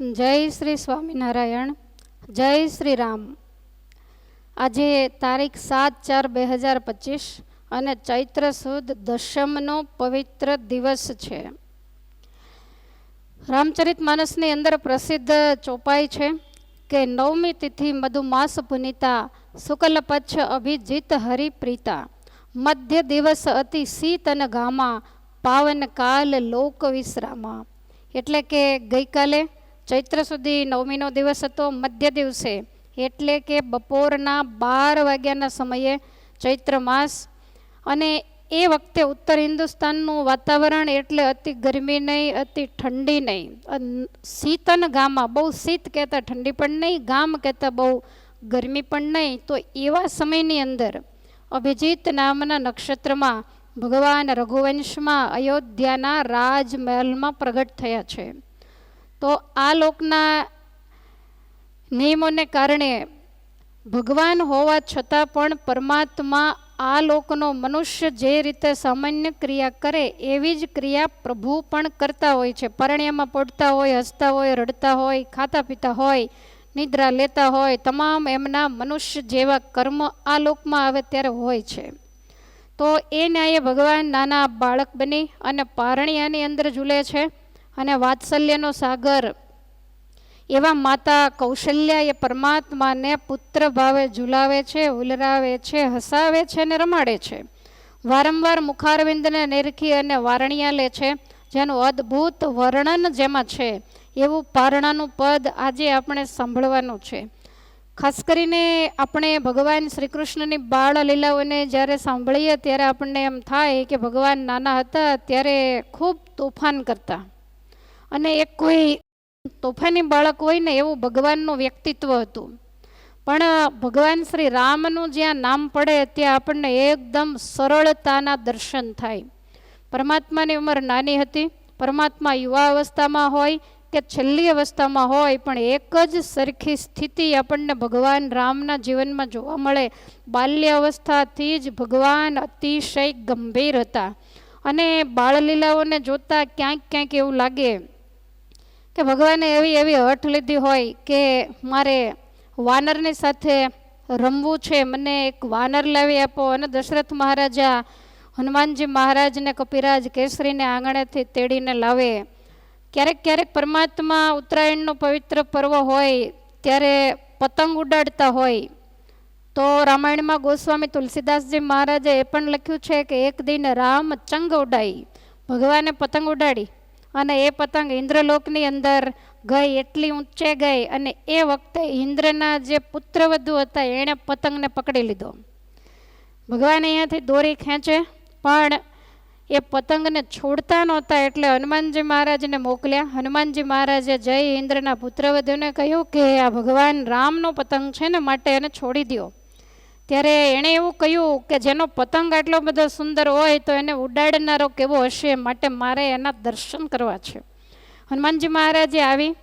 જય શ્રી સ્વામિનારાયણ, જય શ્રી રામ. આજે તારીખ સાત ચાર બે હજાર પચીસ અને ચૈત્ર સુદ દશમનો પવિત્ર દિવસ છે. રામચરિત માનસની અંદર પ્રસિદ્ધ ચોપાઈ છે કે નવમી તિથિ મધુમાસ પુનિતા શુક્લ પચ્છ અભિજીત હરિપ્રીતા મધ્ય દિવસ અતિ શીત અને ગામા પાવન કાલ લોક વિશ્રામા એટલે કે ગઈકાલે ચૈત્ર સુધી નવમીનો દિવસ હતો મધ્ય દિવસે. એટલે કે બપોરના બાર વાગ્યાના સમયે ચૈત્ર માસ. અને એ વખતે ઉત્તર હિન્દુસ્તાનનું વાતાવરણ એટલે અતિ ગરમી નહીં, અતિ ઠંડી નહીં. શીતન ગામમાં બહુ શીત કહેતા ઠંડી પણ નહીં, ગામ કહેતા બહુ ગરમી પણ નહીં. તો એવા સમયની અંદર અભિજીત નામના નક્ષત્રમાં ભગવાન રઘુવંશમાં અયોધ્યાના રાજમહેલમાં પ્રગટ થયા છે. તો આ લોકના નિયમોને કારણે ભગવાન હોવા છતાં પણ પરમાત્મા આ લોકનો મનુષ્ય જે રીતે સામાન્ય ક્રિયા કરે એવી જ ક્રિયા પ્રભુ પણ કરતા હોય છે. પરણ્યામાં પડતા હોય, હસતા હોય, રડતા હોય, ખાતા પીતા હોય, નિદ્રા લેતા હોય, તમામ એમના મનુષ્ય જેવા કર્મ આ લોકમાં આવે ત્યારે હોય છે. તો એ ન્યાયે ભગવાન નાના બાળક બની અને પારણિયાની અંદર ઝૂલે છે. અને વાત્સલ્યનો સાગર. એવા માતા કૌશલ્યા એ પરમાત્માને પુત્ર ભાવે ઝુલાવે છે, ઉલરાવે છે, હસાવે છે અને રમાડે છે. વારંવાર મુખારવિંદને નિરખી અને વારણિયા લે છે, જેનું અદ્ભુત વર્ણન જેમાં છે. એવું પારણાનું પદ આજે આપણે સાંભળવાનું છે. ખાસ કરીને આપણે ભગવાન શ્રી કૃષ્ણની બાળ લીલાઓને જ્યારે સાંભળીએ ત્યારે આપણને એમ થાય કે ભગવાન નાના હતા ત્યારે ખૂબ તોફાન કરતા. અને એક કોઈ તોફાની બાળક હોય ને એવું ભગવાનનું વ્યક્તિત્વ હતું. પણ ભગવાન શ્રી રામનું જ્યાં નામ પડે ત્યાં આપણને એકદમ સરળતાના દર્શન થાય. પરમાત્માની ઉંમર નાની હતી. પરમાત્મા યુવા અવસ્થામાં હોય કે છેલ્લી અવસ્થામાં હોય, પણ એક જ સરખી સ્થિતિ આપણને ભગવાન રામના જીવનમાં જોવા મળે. બાલ્ય અવસ્થાથી જ ભગવાન અતિશય ગંભીર હતા. અને બાળલીલાઓને જોતા ક્યાંક ક્યાંક એવું લાગે કે ભગવાને એવી એવી હઠ લીધી હોય કે મારે વાનરની સાથે રમવું છે, મને એક વાનર લાવી આપો અને દશરથ મહારાજા, હનુમાનજી મહારાજને કપિરાજ કેસરીને આંગણેથી તેડીને લાવે. ક્યારેક ક્યારેક પરમાત્મા ઉત્તરાયણનો પવિત્ર પર્વ હોય, ત્યારે પતંગ ઉડાડતા હોય. તો રામાયણમાં ગોસ્વામી તુલસીદાસજી મહારાજે એ પણ લખ્યું છે કે એક દિન રામ ચંગ ઉડાઈ. ભગવાને પતંગ ઉડાડી. અને એ પતંગ ઇન્દ્રલોકની અંદર ગઈ, એટલી ઊંચે ગઈ અને એ વખતે ઇન્દ્રના જે પુત્રવધુ હતા, એણે પતંગને પકડી લીધો. ભગવાન અહીંયાથી દોરી ખેંચે, પણ એ પતંગને છોડતા નહોતા એટલે હનુમાનજી મહારાજને મોકલ્યા. હનુમાનજી મહારાજે જય ઇન્દ્રના પુત્રવધુને કહ્યું કે આ ભગવાન રામનો પતંગ છે ને, માટે એને છોડી દો ત્યારે એણે એવું કહ્યું કે જેનો પતંગ આટલો બધો સુંદર હોય તો એને ઉડાડનારો કેવો હશે માટે મારે એના દર્શન કરવા છે. હનુમાનજી મહારાજે આવી.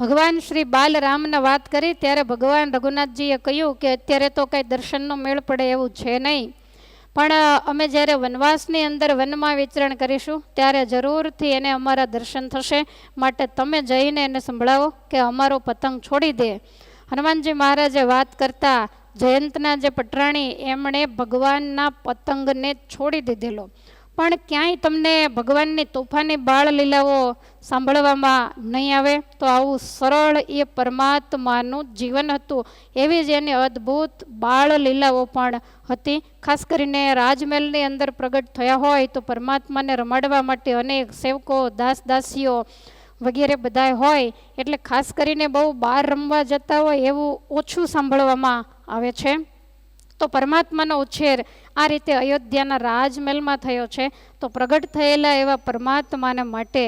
ભગવાન શ્રી બાલરામને વાત કરી ત્યારે ભગવાન રઘુનાથજીએ કહ્યું કે અત્યારે તો કંઈ દર્શનનો મેળ પડે એવું છે નહીં. પણ અમે જ્યારે વનવાસની અંદર વનમાં વિચરણ કરીશું ત્યારે જરૂરથી એને અમારા દર્શન થશે. માટે તમે જઈને એને સંભળાવો કે અમારો પતંગ છોડી દે. હનુમાનજી મહારાજે વાત કરતા જયંતના જે પટરાણી, એમણે ભગવાનના પતંગને છોડી દીધેલો. પણ ક્યાંય તમને ભગવાનની તોફાની બાળ લીલાઓ સાંભળવામાં નહીં આવે? તો આવું સરળ એ પરમાત્માનું જીવન હતું. એવી જ એની અદ્ભુત બાળ લીલાઓ પણ હતી. ખાસ કરીને રાજમહેલની અંદર પ્રગટ થયા હોય તો પરમાત્માને રમાડવા માટે અનેક સેવકો દાસ દાસીઓ વગેરે બધાય હોય. એટલે ખાસ કરીને બહુ બહાર રમવા જતા હોય એવું ઓછું સાંભળવામાં આવે છે. તો પરમાત્માનો ઉછેર આ રીતે અયોધ્યાના રાજમહેલમાં થયો છે. તો પ્રગટ થયેલા એવા પરમાત્માને માટે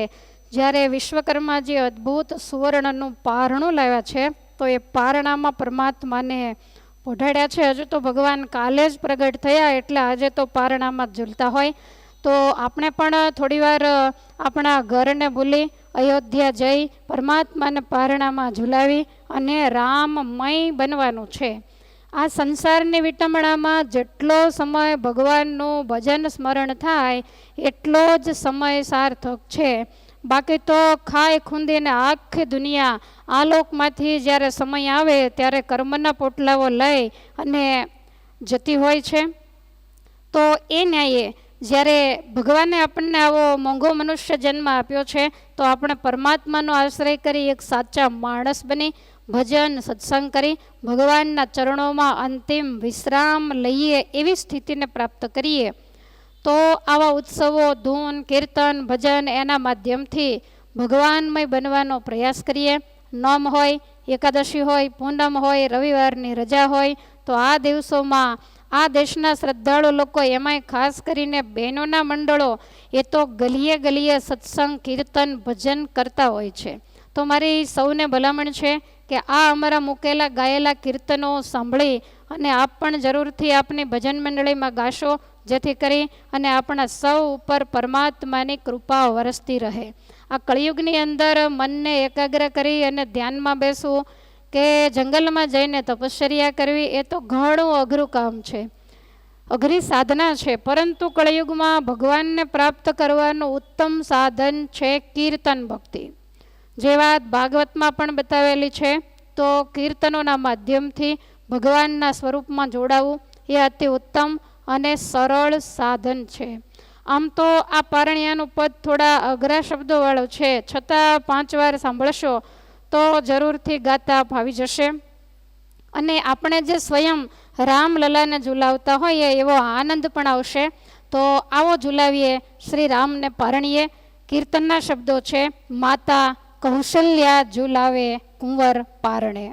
જ્યારે વિશ્વકર્મા જે અદ્ભુત સુવર્ણનું પારણું લાવ્યા છે, તો એ પારણામાં પરમાત્માને પોઢાડ્યા છે. હજુ તો ભગવાન કાલે જ પ્રગટ થયા એટલે આજે તો પારણામાં ઝૂલતા હોય. તો આપણે પણ થોડીવાર આપણા ઘરને ભૂલી અયોધ્યા જઈ પરમાત્માને પારણામાં ઝુલાવી અને રામમય બનવાનું છે. આ સંસારની વિટમણામાં જેટલો સમય ભગવાનનું ભજન સ્મરણ થાય, એટલો જ સમય સાર્થક છે. બાકી તો ખાઈ ખૂંદીને આખી દુનિયા આ લોકમાંથી જ્યારે સમય આવે ત્યારે કર્મના પોટલાઓ લઈ અને જતી હોય છે. તો એ ન્યાયે જ્યારે ભગવાને આપણને આવો મોંઘો મનુષ્ય જન્મ આપ્યો છે, તો આપણે પરમાત્માનો આશ્રય કરી એક સાચા માણસ બની ભજન, સત્સંગ કરી ભગવાનના ચરણોમાં અંતિમ વિશ્રામ લઈએ એવી સ્થિતિને પ્રાપ્ત કરીએ. તો આવા ઉત્સવો, ધૂન, કીર્તન, ભજન એના માધ્યમથી ભગવાનમય બનવાનો પ્રયાસ કરીએ. નોમ હોય, એકાદશી હોય, પૂનમ હોય, રવિવારની રજા હોય, તો આ દિવસોમાં આ દેશના શ્રદ્ધાળુ લોકો એમાંય ખાસ કરીને બહેનોના મંડળો એ તો ગલીએ ગલીએ સત્સંગ, કીર્તન, ભજન કરતા હોય છે. તો મારી સૌને ભલામણ છે કે આ અમારા મૂકેલા ગાયેલા કીર્તનો સાંભળી અને આપ પણ જરૂરથી આપની ભજન મંડળીમાં ગાશો, જેથી કરી અને આપણા સૌ ઉપર પરમાત્માની કૃપા વરસતી રહે. આ કળિયુગની અંદર મનને એકાગ્ર કરી અને ધ્યાનમાં બેસવું કે જંગલમાં જઈને તપશ્ચર્યા કરવી, એ તો ઘણું અઘરું કામ છે. અઘરી સાધના છે, પરંતુ કળિયુગમાં ભગવાનને પ્રાપ્ત કરવાનું ઉત્તમ સાધન છે કીર્તન ભક્તિ. જે વાત ભાગવતમાં પણ બતાવેલી છે, તો કીર્તનોના માધ્યમથી ભગવાનના સ્વરૂપમાં જોડાવું એ અતિ ઉત્તમ અને સરળ સાધન છે. આમ તો આ પારણિયાનું પદ થોડા અઘરા શબ્દોવાળો છે, છતાં પાંચ વાર સાંભળશો તો જરૂરથી ગાતા ભાવી જશે. અને આપણે જે સ્વયં રામલલાને ઝુલાવતા હોઈએ એવો આનંદ પણ આવશે, તો આવો ઝુલાવીએ શ્રી રામને પારણીએ. કીર્તનના શબ્દો છે, માતા કૌશલ્યા ઝુલાવે કુંવર પારણે.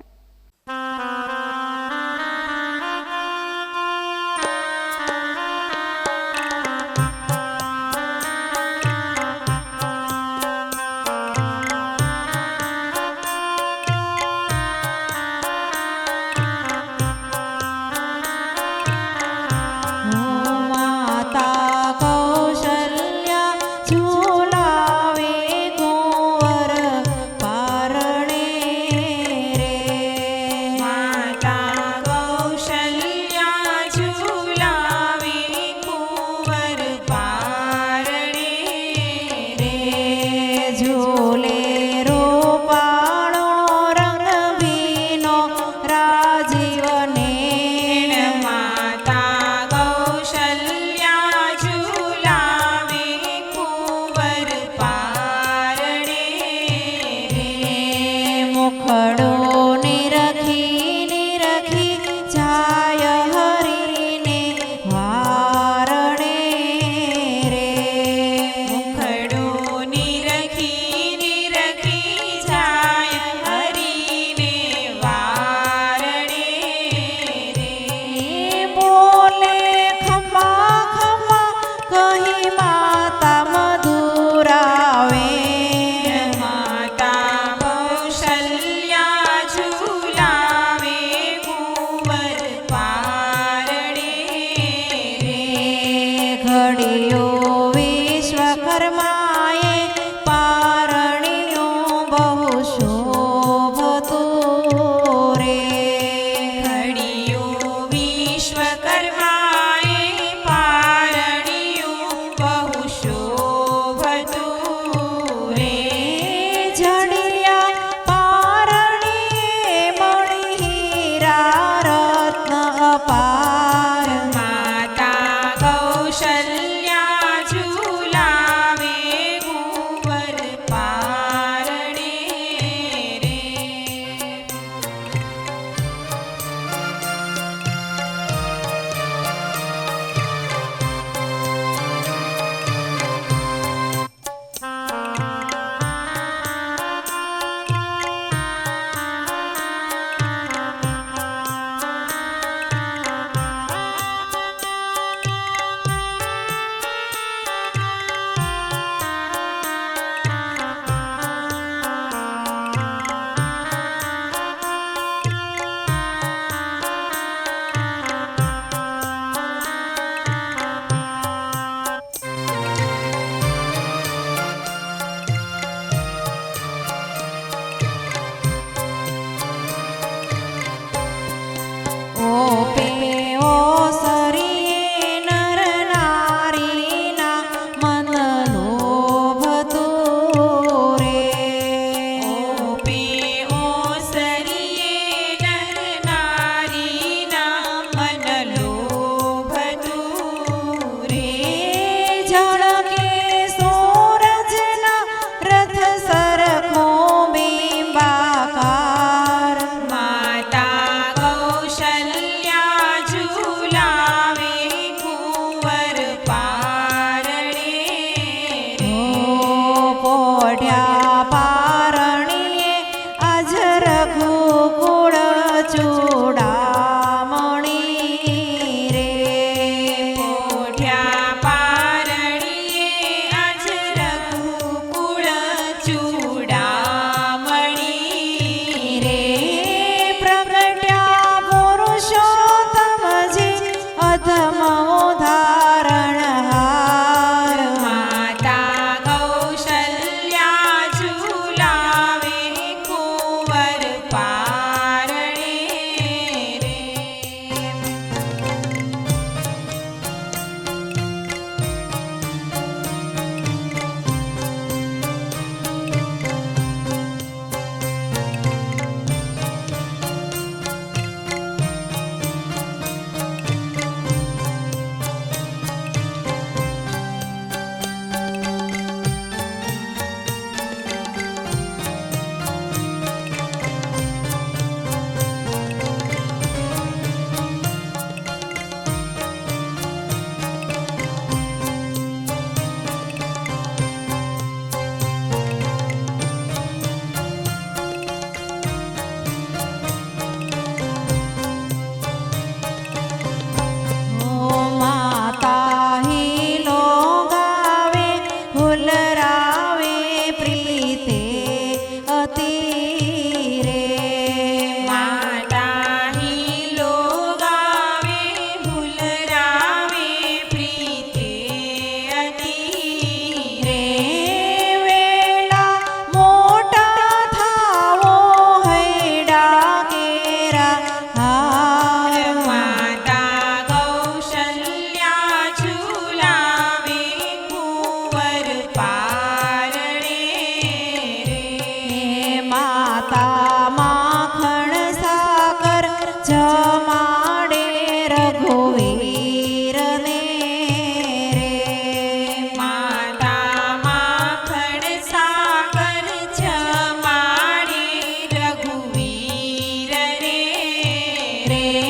re